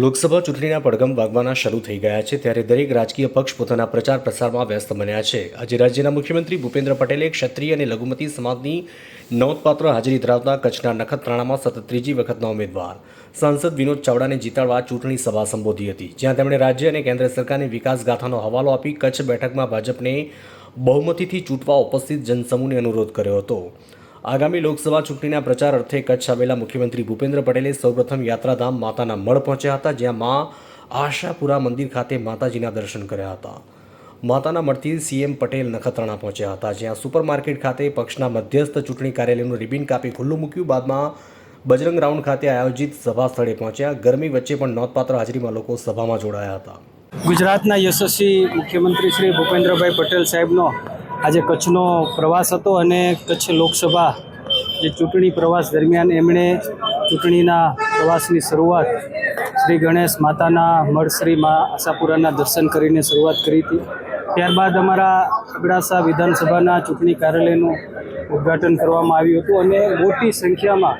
લોકસભા ચૂંટણીના પડઘમ વાગવાના શરૂ થઈ ગયા છે, ત્યારે દરેક રાજકીય પક્ષ પોતાના પ્રચાર પ્રસારમાં વ્યસ્ત બન્યા છે. આજે રાજ્યના મુખ્યમંત્રી ભૂપેન્દ્ર પટેલે ક્ષત્રિય અને લઘુમતી સમાજની નોંધપાત્ર હાજરી ધરાવતા કચ્છના નખત્રાણામાં સતત ત્રીજી વખતના ઉમેદવાર. સાંસદ વિનોદ ચાવડાને જીતાડવા ચૂંટણી સભા સંબોધી હતી. જ્યાં તેમણે રાજ્ય અને કેન્દ્ર સરકારની વિકાસ ગાથાનો હવાલો આપી કચ્છ બેઠકમાં ભાજપને બહુમતીથી ચૂંટવા ઉપસ્થિત જનસમૂહને અનુરોધ કર્યો હતો. આગામી લોકસભા ચૂંટણીના પ્રચાર અર્થે કચ્છ આવેલા મુખ્યમંત્રી ભૂપેન્દ્ર પટેલે સૌપ્રથમ યાત્રાધામ માતાના મળ પહોંચ્યા હતા, જ્યાં મા આશાપુરા મંદિર ખાતે માતાજીના દર્શન કર્યા હતા. માતાના મળતી સીએમ પટેલ નખત્રાણા પહોંચ્યા હતા, જ્યાં સુપરમાર્કેટ ખાતે પક્ષના મધ્યસ્થ ચૂંટણી કાર્યાલયનું રિબિન કાપી ખુલ્લું મૂક્યું, બાદમાં બજરંગ રાઉન્ડ ખાતે આયોજિત સભા સ્થળે પહોંચ્યા. ગરમી વચ્ચે પણ નોંધપાત્ર હાજરીમાં લોકો સભામાં જોડાયા હતા. ગુજરાતના યશસ્વી મુખ્યમંત્રી શ્રી ભૂપેન્દ્રભાઈ પટેલ સાહેબનો આજે કચ્છનો પ્રવાસ હતો અને કચ્છ લોકસભા જે ચૂંટણી પ્રવાસ દરમિયાન એમણે ચૂંટણીના પ્રવાસની શરૂઆત શ્રી ગણેશ માતાના મઢ શ્રી મા આશાપુરાના દર્શન કરીને શરૂઆત કરી હતી. ત્યારબાદ અમારા અબડાસા વિધાનસભાના ચૂંટણી કાર્યાલયનું ઉદ્ઘાટન કરવામાં આવ્યું હતું અને મોટી સંખ્યામાં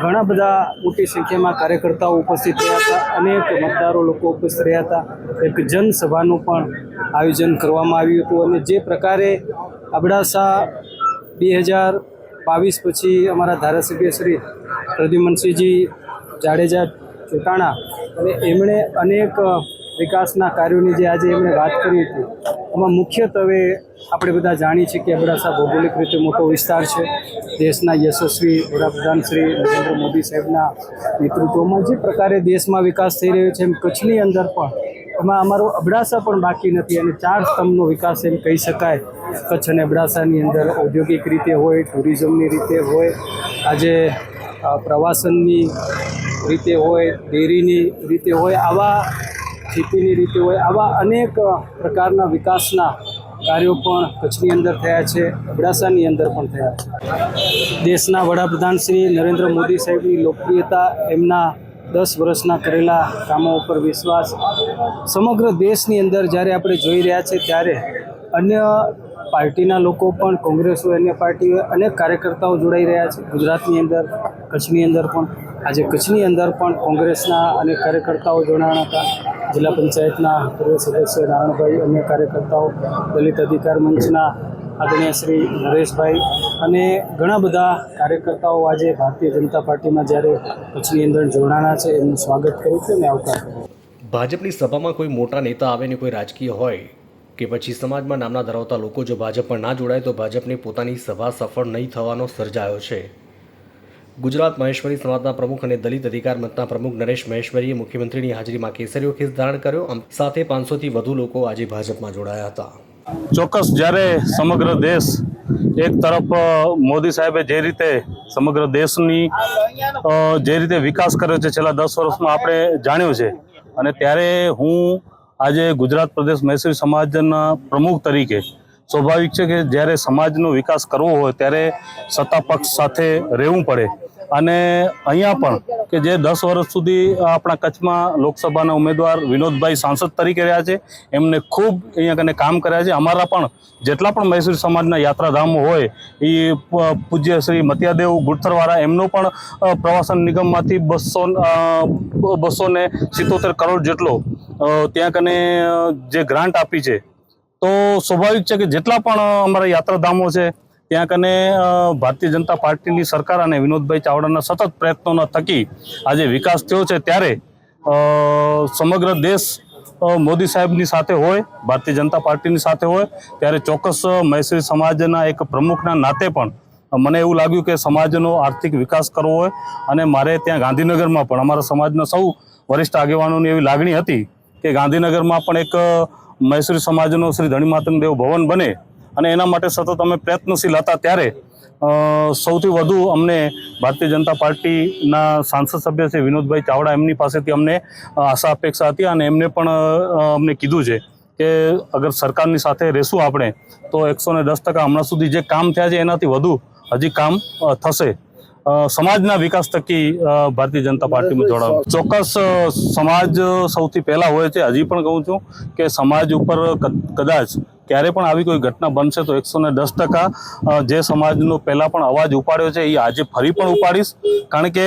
ઘણા બધા મોટી સંખ્યામાં કાર્યકર્તાઓ ઉપસ્થિત રહ્યા હતા. અનેક મતદારો લોકો ઉપસ્થિત રહ્યા હતા. એક જનસભાનું પણ આયોજન કરવામાં આવ્યું હતું અને જે પ્રકારે અબડાસા બે હજાર બાવીસ પછી અમારા ધારાસભ્ય શ્રી પ્રદ્યુમનસિંહજી જાડેજા ચોટાણા અને એમણે અનેક વિકાસના કાર્યોની જે આજે એમણે વાત કરી હતી એમાં મુખ્યત્વે આપણે બધા જાણીએ છીએ કે અબડાસા ભૌગોલિક રીતે મોટો વિસ્તાર છે. દેશના યશસ્વી વડાપ્રધાન શ્રી નરેન્દ્ર મોદી સાહેબના નેતૃત્વમાં જે પ્રકારે દેશમાં વિકાસ થઈ રહ્યો છે એમ કચ્છની અંદર પણ એમાં અમારો અબડાસા પણ બાકી નથી અને ચાર સ્તંભનો વિકાસ એમ કહી શકાય. કચ્છ અને અબડાસાની અંદર ઔદ્યોગિક રીતે હોય, ટુરિઝમની રીતે હોય, આજે પ્રવાસનની રીતે હોય, ડેરીની રીતે હોય, આવા ખેતીની રીતે હોય, આવા અનેક પ્રકારના વિકાસના કાર્યો પણ કચ્છની અંદર થયા છે, અબડાસાની અંદર પણ થયા છે. દેશના વડાપ્રધાન શ્રી નરેન્દ્ર મોદી સાહેબની લોકપ્રિયતા, એમના દસ વર્ષના કરેલા કામો ઉપર વિશ્વાસ. સમગ્ર દેશની અંદર જ્યારે આપણે જોઈ રહ્યા છે ત્યારે અન્ય પાર્ટીના લોકો પણ કોંગ્રેસ હોય અન્ય પાર્ટી હોય, અનેક કાર્યકર્તાઓ જોડાઈ રહ્યા છે. ગુજરાતની અંદર, કચ્છની અંદર પણ. આજે કચ્છની અંદર પણ કોંગ્રેસના અનેક કાર્યકર્તાઓ જોડાણા હતા. જિલ્લા પંચાયતના પૂર્વ સદસ્ય નારાયણભાઈ અન્ય કાર્યકર્તાઓ, દલિત અધિકાર મંચના આદરણીય શ્રી નરેશભાઈ અને ઘણા બધા કાર્યકર્તાઓ આજે ભારતીય જનતા પાર્ટીમાં જ્યારે કચ્છની અંદર જોડાણા છે, એમનું સ્વાગત કર્યું છે અને આવકાર કરું ભાજપની સભામાં કોઈ મોટા નેતા આવે ને કોઈ રાજકીય હોય કે પછી સમાજમાં નામના ધરાવતા લોકો જો ભાજપમાં ના જોડાય તો ભાજપને પોતાની સભા સફળ નહીં થવાનો સર્જાયો છે. ગુજરાત મહેશ્વરી સમાજના પ્રમુખ અને દલિત અધિકાર મંચના પ્રમુખ નરેશ મહેશ્વરીએ મુખ્યમંત્રીની હાજરીમાં કેસરીઓ ખેસ ધારણ કર્યો. સાથે પાંચસોથી વધુ લોકો આજે ભાજપમાં જોડાયા હતા. ચોક્કસ જ્યારે સમગ્ર દેશ એક તરફ મોદી સાહેબે જે રીતે સમગ્ર દેશની જે રીતે વિકાસ કર્યો છે છેલ્લા દસ વર્ષમાં આપણે જાણ્યું છે. અને ત્યારે હું આજે ગુજરાત પ્રદેશ મહેસૂરી સમાજના પ્રમુખ તરીકે સ્વાભાવિક છે કે જ્યારે સમાજનો વિકાસ કરવો હોય ત્યારે સત્તા પક્ષ સાથે રહેવું પડે. અને અહીંયા પણ કે જે દસ વર્ષ સુધી આપણા કચ્છમાં લોકસભાના ઉમેદવાર વિનોદભાઈ સાંસદ તરીકે રહ્યા છે, એમને ખૂબ અહીંયા કને કામ કર્યા છે. અમારા પણ જેટલા પણ મૈસૂર સમાજના યાત્રાધામો હોય એ પૂજ્ય શ્રી મતિયાદેવ ગુડથરવાળા, એમનો પણ પ્રવાસન નિગમમાંથી બસો બસો ને સિત્તોતેર કરોડ જેટલો ત્યાં કને જે ગ્રાન્ટ આપી છે, તો સ્વાભાવિક છે કે જેટલા પણ અમારા યાત્રાધામો છે, ત્યાં કને ભારતીય જનતા પાર્ટીની સરકાર અને વિનોદભાઈ ચાવડાના સતત પ્રયત્નોના થકી આજે વિકાસ થયો છે. ત્યારે સમગ્ર દેશ મોદી સાહેબની સાથે હોય, ભારતીય જનતા પાર્ટીની સાથે હોય, ત્યારે ચોક્કસ મહેસૂરી સમાજના એક પ્રમુખના નાતે પણ મને એવું લાગ્યું કે સમાજનો આર્થિક વિકાસ કરવો હોય અને મારે ત્યાં ગાંધીનગરમાં પણ અમારા સમાજના સૌ વરિષ્ઠ આગેવાનોની એવી લાગણી હતી કે ગાંધીનગરમાં પણ એક મૈસૂરી સમાજનો શ્રી ધણી માતંગ દેવ ભવન બને અને એના માટે સતત અમે પ્રયત્નશીલ હતા ત્યારે સૌથી વધુ અમને ભારતીય જનતા પાર્ટીના સાંસદ સભ્ય છે વિનોદભાઈ ચાવડા એમની પાસેથી અમને આશા અપેક્ષા હતી અને એમને પણ અમને કીધું છે કે અગર સરકારની સાથે રહેશું આપણે, તો એકસો ને દસ ટકા હમણાં સુધી જે કામ થયા છે એનાથી વધુ હજી કામ થશે. સમાજના વિકાસ થકી ભારતીય જનતા પાર્ટીમાં જોડાવ. ચોક્કસ સમાજ સૌથી પહેલા હોય છે હજી પણ કહું છું કે સમાજ ઉપર કદાચ ક્યારે પણ આવી કોઈ ઘટના બનશે તો એકસો ને દસ ટકા જે સમાજનો પહેલાં પણ અવાજ ઉપાડ્યો છે એ આજે ફરી પણ ઉપાડીશ. કારણ કે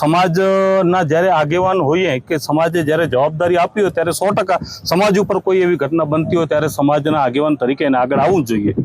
સમાજના જ્યારે આગેવાન હોઈએ કે સમાજે જ્યારે જવાબદારી આપી હોય ત્યારે સો ટકા સમાજ ઉપર કોઈ એવી ઘટના બનતી હોય ત્યારે સમાજના આગેવાન તરીકે એને આગળ આવવું જોઈએ.